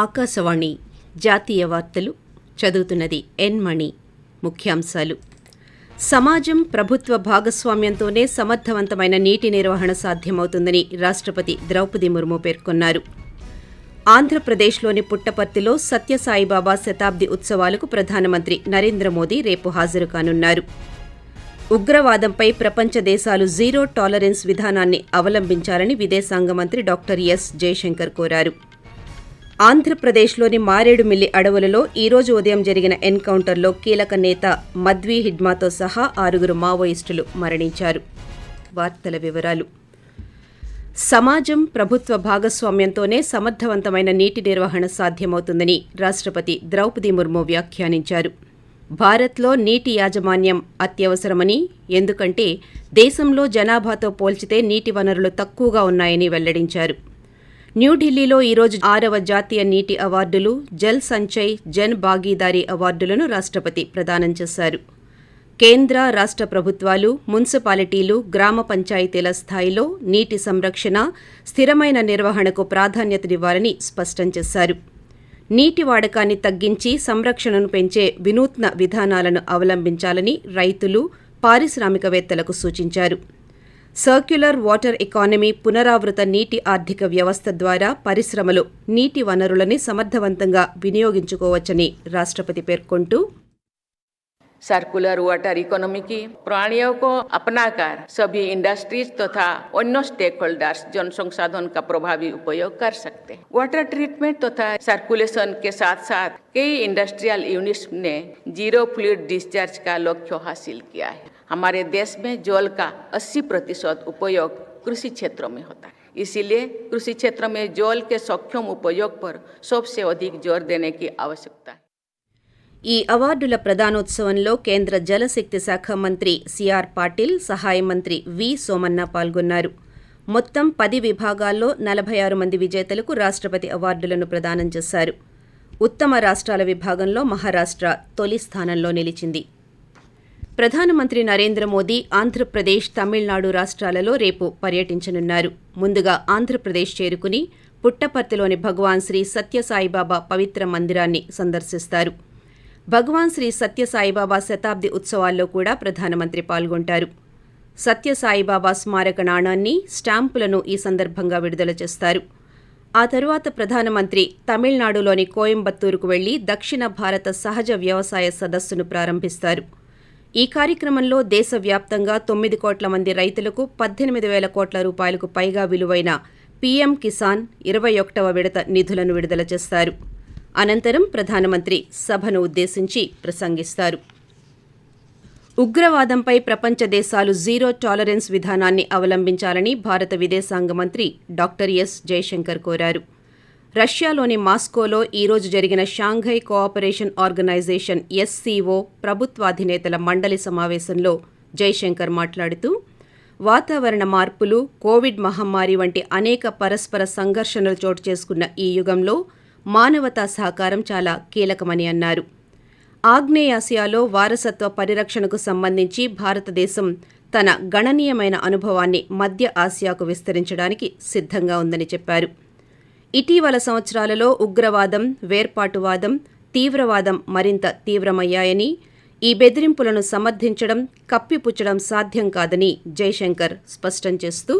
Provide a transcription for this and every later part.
ఆకాశవాణి జాతీయ వార్తలు చదువుతున్నది ఎన్ మణి. ముఖ్యాంశాలు. సమాజం ప్రభుత్వ భాగస్వామ్యంతోనే సమర్థవంతమైన నీటి నిర్వహణ సాధ్యమవుతుందని రాష్ట్రపతి ద్రౌపది ముర్ము పేర్కొన్నారు. ఆంధ్రప్రదేశ్లోని పుట్టపర్తిలో సత్యసాయిబాబా శతాబ్ది ఉత్సవాలకు ప్రధానమంత్రి నరేంద్ర మోదీ రేపు హాజరు కానున్నారు ఉగ్రవాదంపై ప్రపంచ దేశాలు జీరో టాలరెన్స్ విధానాన్ని అవలంబించాలని విదేశాంగ మంత్రి డాక్టర్ ఎస్ జయశంకర్ కోరారు. ఆంధ్రప్రదేశ్లోని మారేడుమిల్లి అడవులలో ఈ రోజు ఉదయం జరిగిన ఎన్కౌంటర్లో కీలక నేత మద్వీ హిడ్మాతో సహా ఆరుగురు మావోయిస్టులు మరణించారు. వార్తల వివరాలు. సమాజం ప్రభుత్వ భాగస్వామ్యంతోనే సమర్థవంతమైన నీటి నిర్వహణ సాధ్యమవుతుందని రాష్ట్రపతి ద్రౌపది ముర్ము వ్యాఖ్యానించారు. భారత్లో నీటి యాజమాన్యం అత్యవసరమని ఎందుకంటే దేశంలో జనాభాతో పోల్చితే నీటి వనరులు తక్కువగా ఉన్నాయని వెల్లడించారు. న్యూఢిల్లీలో ఈరోజు ఆరవ జాతీయ నీటి అవార్డులు జల్ సంచయ్ జన్ భాగీదారీ అవార్డులను రాష్ట్రపతి ప్రదానం చేశారు. కేంద్ర రాష్ట్ర ప్రభుత్వాలు మున్సిపాలిటీలు గ్రామ పంచాయతీల స్థాయిలో నీటి సంరక్షణ స్థిరమైన నిర్వహణకు ప్రాధాన్యతనివ్వాలని స్పష్టం చేశారు. నీటి వాడకాన్ని తగ్గించి సంరక్షణను పెంచే వినూత్న విధానాలను అవలంబించాలని రైతులు పారిశ్రామికవేత్తలకు సూచించారు. సర్క్యులర్ వాటర్ ఎకానమీ పునరావృత నీటి ఆర్థిక వ్యవస్థ ద్వారా పరిశ్రమలు నీటి వనరులని సమర్థవంతంగా వినియోగించుకోవచ్చని రాష్ట్రపతి పేర్కొంటూ सर्कुलर वाटर इकोनॉमी की प्रणालियों को अपनाकर सभी इंडस्ट्रीज तथा अन्य स्टेक होल्डर्स जन संसाधन का प्रभावी उपयोग कर सकते हैं वाटर ट्रीटमेंट तथा सर्कुलेशन के साथ साथ कई इंडस्ट्रियल यूनिट्स ने जीरो फ्लूड डिस्चार्ज का लक्ष्य हासिल किया है हमारे देश में जल का 80 प्रतिशत उपयोग कृषि क्षेत्रों में होता है इसीलिए कृषि क्षेत्र में जल के सक्षम उपयोग पर सबसे अधिक जोर देने की आवश्यकता है ఈ అవార్డుల ప్రదానోత్సవంలో కేంద్ర జలశక్తి శాఖ మంత్రి సిఆర్ పాటిల్ సహాయ మంత్రి వి సోమన్న పాల్గొన్నారు మొత్తం పది విభాగాల్లో నలభై ఆరు మంది విజేతలకు రాష్ట్రపతి అవార్డులను ప్రదానం చేశారు ఉత్తమ రాష్ట్రాల విభాగంలో మహారాష్ట్ర తొలి స్థానంలో నిలిచింది ప్రధానమంత్రి నరేంద్ర మోదీ ఆంధ్రప్రదేశ్ తమిళనాడు రాష్ట్రాలలో రేపు పర్యటించనున్నారు. ముందుగా ఆంధ్రప్రదేశ్ చేరుకుని పుట్టపర్తిలోని భగవాన్ శ్రీ సత్యసాయిబాబా పవిత్ర మందిరాన్ని సందర్శిస్తారు. భగవాన్ శ్రీ సత్యసాయిబాబా శతాబ్ది ఉత్సవాల్లో కూడా ప్రధానమంత్రి పాల్గొంటారు. సత్యసాయిబాబా స్మారక నాణాన్ని స్టాంపులను ఈ సందర్భంగా విడుదల చేస్తారు. ఆ తరువాత ప్రధానమంత్రి తమిళనాడులోని కోయంబత్తూరుకు వెళ్ళి దక్షిణ భారత సహజ వ్యవసాయ సదస్సును ప్రారంభిస్తారు. ఈ కార్యక్రమంలో దేశవ్యాప్తంగా తొమ్మిది కోట్ల మంది రైతులకు పద్దెనిమిది వేల కోట్ల రూపాయలకు పైగా విలువైన పీఎం కిసాన్ ఇరవై ఒకటవ విడత నిధులను విడుదల చేస్తారు. అనంతరం ప్రధానమంత్రి సభను ఉద్దేశించి ప్రసంగిస్తారు. ఉగ్రవాదంపై ప్రపంచ దేశాలు జీరో టాలరెన్స్ విధానాన్ని అవలంబించాలని భారత విదేశాంగ మంత్రి డాక్టర్ ఎస్ జయశంకర్ కోరారు. రష్యాలోని మాస్కోలో ఈరోజు జరిగిన షాంఘై కోఆపరేషన్ ఆర్గనైజేషన్ ఎస్సీఓ ప్రభుత్వాధినేతల మండలి సమావేశంలో జైశంకర్ మాట్లాడుతూ వాతావరణ మార్పులు కోవిడ్ మహమ్మారి వంటి అనేక పరస్పర సంఘర్షణలు చోటు చేసుకున్న ఈ యుగంలో మానవతా సహకారం చాలా కీలకమని అన్నారు. ఆగ్నేయాసియాలో వారసత్వ పరిరక్షణకు సంబంధించి భారతదేశం తన గణనీయమైన అనుభవాన్ని మధ్య ఆసియాకు విస్తరించడానికి సిద్ధంగా ఉందని చెప్పారు. ఇటీవల సంవత్సరాలలో ఉగ్రవాదం వేర్పాటువాదం తీవ్రవాదం మరింత తీవ్రమయ్యాయని ఈ బెదిరింపులను సమర్థించడం కప్పిపుచ్చడం సాధ్యం కాదని జైశంకర్ స్పష్టం చేస్తూ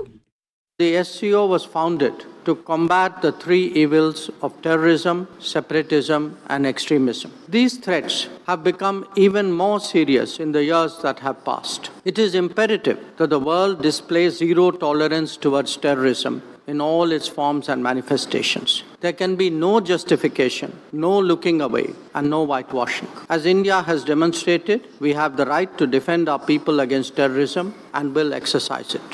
The SCO was founded to combat the three evils of terrorism, separatism, and extremism. These threats have become even more serious in the years that have passed. It is imperative that the world display zero tolerance towards terrorism in all its forms and manifestations. There can be no justification, no looking away, and no whitewashing. As India has demonstrated, we have the right to defend our people against terrorism and will exercise it.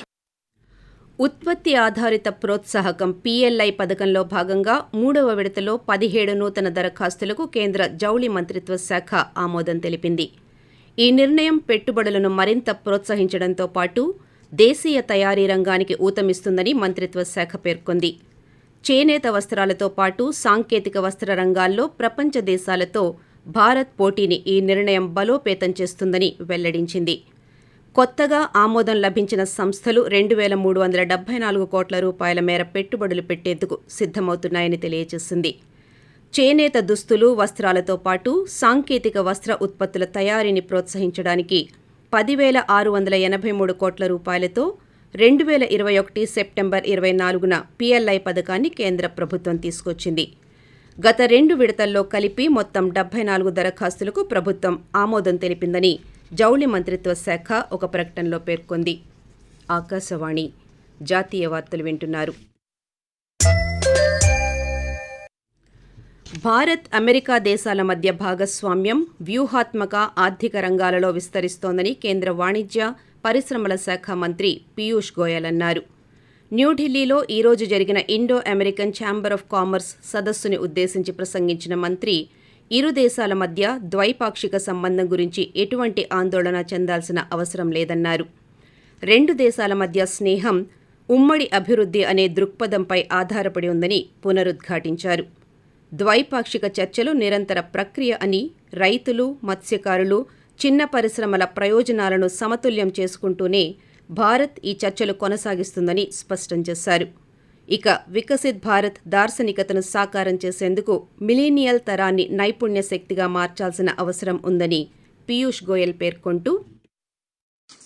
ఉత్పత్తి ఆధారిత ప్రోత్సాహకం PLI పథకంలో భాగంగా మూడవ విడతలో పదిహేడు నూతన దరఖాస్తులకు కేంద్ర జౌళి మంత్రిత్వ శాఖ ఆమోదం తెలిపింది ఈ నిర్ణయం పెట్టుబడులను మరింత ప్రోత్సహించడంతో పాటు దేశీయ తయారీ రంగానికి ఊతమిస్తుందని మంత్రిత్వ శాఖ పేర్కొంది. చేనేత వస్త్రాలతో పాటు సాంకేతిక వస్త్ర రంగాల్లో ప్రపంచ దేశాలతో భారత్ పోటీని ఈ నిర్ణయం బలోపేతం చేస్తుందని వెల్లడించింది. కొత్తగా ఆమోదం లభించిన సంస్థలు రెండు వేల మూడు వందల డెబ్బై నాలుగు కోట్ల రూపాయల మేర పెట్టుబడులు పెట్టేందుకు సిద్ధమవుతున్నాయని తెలియజేసింది. చేనేత దుస్తులు వస్త్రాలతో పాటు సాంకేతిక వస్త్ర ఉత్పత్తుల తయారీని ప్రోత్సహించడానికి పదివేల ఆరు వందల ఎనభై మూడు కోట్ల రూపాయలతో రెండు వేల ఇరవై ఒకటి సెప్టెంబర్ ఇరవై నాలుగున పిఎల్ఐ పథకాన్ని కేంద్ర ప్రభుత్వం తీసుకొచ్చింది. గత రెండు విడతల్లో కలిపి మొత్తం డెబ్బై నాలుగు దరఖాస్తులకు ప్రభుత్వం ఆమోదం తెలిపిందని జౌళి మంత్రిత్వ శాఖ ఒక ప్రకటనలో పేర్కొంది. ఆకాశవాణి జాతీయ వార్తలు వింటున్నారు. భారత్ అమెరికా దేశాల మధ్య భాగస్వామ్యం వ్యూహాత్మక ఆర్థిక రంగాలలో విస్తరిస్తోందని కేంద్ర వాణిజ్య పరిశ్రమల శాఖ మంత్రి పీయూష్ గోయల్ అన్నారు. న్యూఢిల్లీలో ఈరోజు జరిగిన Indo American chamber of commerce సదస్సుని ఉద్దేశించి ప్రసంగించిన మంత్రి ఇరు దేశాల మధ్య ద్వైపాక్షిక సంబంధం గురించి ఎటువంటి ఆందోళన చెందాల్సిన అవసరం లేదన్నారు. రెండు దేశాల మధ్య స్నేహం ఉమ్మడి అభివృద్ధి అనే దృక్పథంపై ఆధారపడి ఉందని పునరుద్ఘాటించారు. ద్వైపాక్షిక చర్చలు నిరంతర ప్రక్రియ అని రైతులు మత్స్యకారులు చిన్న పరిశ్రమల ప్రయోజనాలను సమతుల్యం చేసుకుంటూనే భారత్ ఈ చర్చలు కొనసాగిస్తుందని స్పష్టం చేశారు. ఇక వికసిత్ భారత్ దార్శనికతను సాకారం చేసేందుకు మిలీనియల్ తరాన్ని నైపుణ్య శక్తిగా మార్చాల్సిన అవసరం ఉందని పీయూష్ గోయల్ పేర్కొంటూ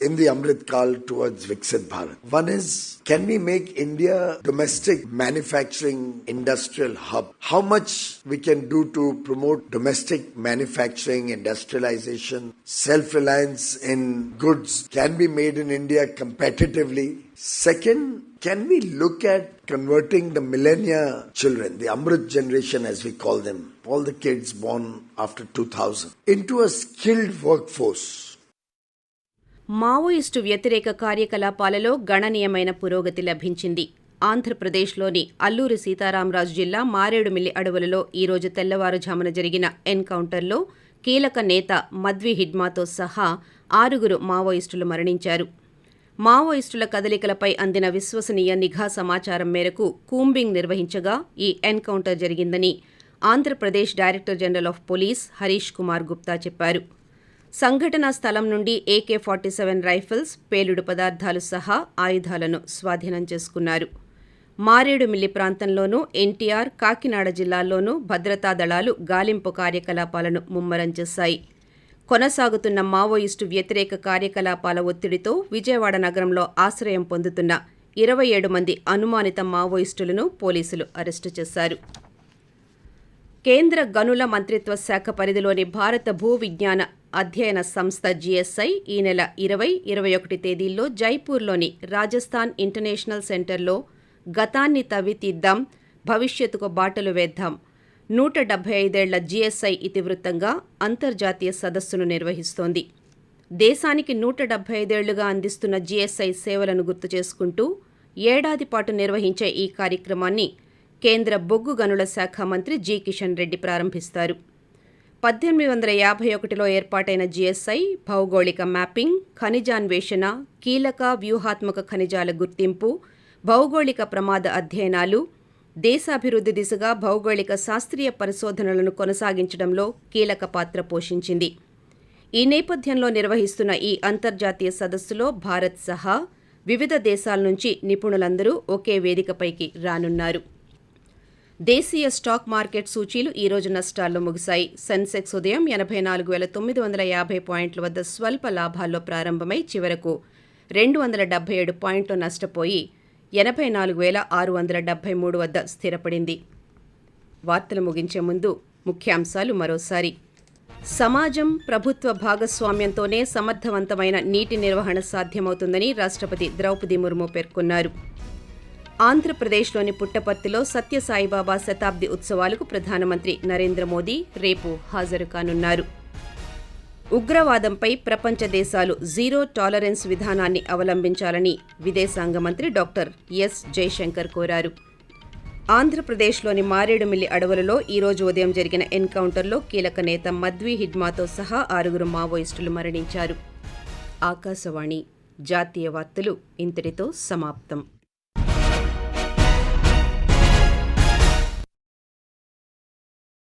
in the Amrit Kal towards Viksit Bharat. One is, can we make India domestic manufacturing industrial hub? How much we can do to promote domestic manufacturing, industrialization, self-reliance in goods can be made in India competitively. Second, can we look at converting the millennia children, the Amrit generation as we call them, all the kids born after 2000, into a skilled workforce? Maoist వ్యతిరేక కార్యకలాపాలలో గణనీయమైన పురోగతి లభించింది. ఆంధ్రప్రదేశ్లోని అల్లూరి సీతారామరాజు జిల్లా మారేడుమిల్లి అడవులలో ఈరోజు తెల్లవారుజామున జరిగిన ఎన్కౌంటర్లో కీలక నేత మద్వి హిడ్మాతో సహా ఆరుగురు మావోయిస్టులు మరణించారు. మావోయిస్టుల కదలికలపై అందిన విశ్వసనీయ నిఘా సమాచారం మేరకు కూంబింగ్ నిర్వహించగా ఈ ఎన్కౌంటర్ జరిగిందని Andhra Pradesh director general of police Harish Kumar Gupta చెప్పారు. సంఘటనా స్థలం నుండి ఏకే ఫార్టీ సెవెన్ రైఫిల్స్ పేలుడు పదార్థాలు సహా ఆయుధాలను స్వాధీనం చేసుకున్నారు. మారేడుమిల్లి ప్రాంతంలోనూ ఎన్టీఆర్ కాకినాడ జిల్లాల్లోనూ భద్రతా దళాలు గాలింపు కార్యకలాపాలను ముమ్మరం చేశాయి. కొనసాగుతున్న మావోయిస్టు వ్యతిరేక కార్యకలాపాల ఒత్తిడితో విజయవాడ నగరంలో ఆశ్రయం పొందుతున్న ఇరవై ఏడు మంది అనుమానిత మావోయిస్టులను పోలీసులు అరెస్టు చేశారు. కేంద్ర గనుల మంత్రిత్వ శాఖ పరిధిలోని భారత భూ విజ్ఞాన అధ్యయన సంస్థ జీఎస్ఐ ఈ నెల ఇరవై ఇరవై ఒకటి తేదీల్లో జైపూర్లోని రాజస్థాన్ ఇంటర్నేషనల్ సెంటర్లో గతాన్ని తవ్వితీద్దాం భవిష్యత్తుకు బాటలు వేద్దాం. నూట డెబ్బై ఐదేళ్ళ జీఎస్ఐ ఇతివృత్తంగా అంతర్జాతీయ సదస్సును నిర్వహిస్తోంది. దేశానికి నూట డెబ్బై ఐదేళ్ళుగా అందిస్తున్న జీఎస్ఐ సేవలను గుర్తు చేసుకుంటూ ఏడాది పాటు నిర్వహించే ఈ కార్యక్రమాన్ని కేంద్ర బొగ్గు గనుల శాఖ మంత్రి జి కిషన్ రెడ్డి ప్రారంభిస్తారు. పద్దెనిమిది వందల యాభై ఒకటిలో ఏర్పాటైన జీఎస్ఐ భౌగోళిక మ్యాపింగ్ ఖనిజాన్వేషణ కీలక వ్యూహాత్మక ఖనిజాల గుర్తింపు భౌగోళిక ప్రమాద అధ్యయనాలు దేశాభివృద్ధి దిశగా భౌగోళిక శాస్త్రీయ పరిశోధనలను కొనసాగించడంలో కీలక పాత్ర పోషించింది. ఈ నేపథ్యంలో నిర్వహిస్తున్న ఈ అంతర్జాతీయ సదస్సులో భారత్ సహా వివిధ దేశాల నుంచి నిపుణులందరూ ఒకే వేదికపైకి రానున్నారు. దేశీయ స్టాక్ మార్కెట్ సూచీలు ఈ రోజు నష్టాల్లో ముగిశాయి. సెన్సెక్స్ ఉదయం ఎనభై నాలుగు వేల తొమ్మిది వందల యాభై పాయింట్ల వద్ద స్వల్ప లాభాల్లో ప్రారంభమై చివరకు రెండు వందల డెబ్బై ఏడు పాయింట్లు నష్టపోయి ఎనభై నాలుగు వేల ఆరు వందల డెబ్బై మూడు వద్ద స్థిరపడింది. వార్తలు ముగించే ముందు ముఖ్యాంశాలు మరోసారి. సమాజం ప్రభుత్వ భాగస్వామ్యంతోనే సమర్థవంతమైన నీటి నిర్వహణ సాధ్యమవుతుందని రాష్ట్రపతి ద్రౌపది ముర్ము పేర్కొన్నారు. ఆంధ్రప్రదేశ్లోని పుట్టపర్తిలో సత్యసాయిబాబా శతాబ్ది ఉత్సవాలకు ప్రధానమంత్రి నరేంద్ర మోదీ రేపు హాజరు కానున్నారు ఉగ్రవాదంపై ప్రపంచ దేశాలు జీరో టాలరెన్స్ విధానాన్ని అవలంబించాలని విదేశాంగ మంత్రి డాక్టర్ ఎస్ జైశంకర్ కోరారు. ఆంధ్రప్రదేశ్లోని మారేడుమిల్లి అడవులలో ఈ రోజు ఉదయం జరిగిన ఎన్కౌంటర్లో కీలక నేత మద్వి హిడ్మాతో సహా ఆరుగురు మావోయిస్టులు మరణించారు. ఆకాశవాణి జాతీయ వార్తలు ఇంతటితో సమాప్తం.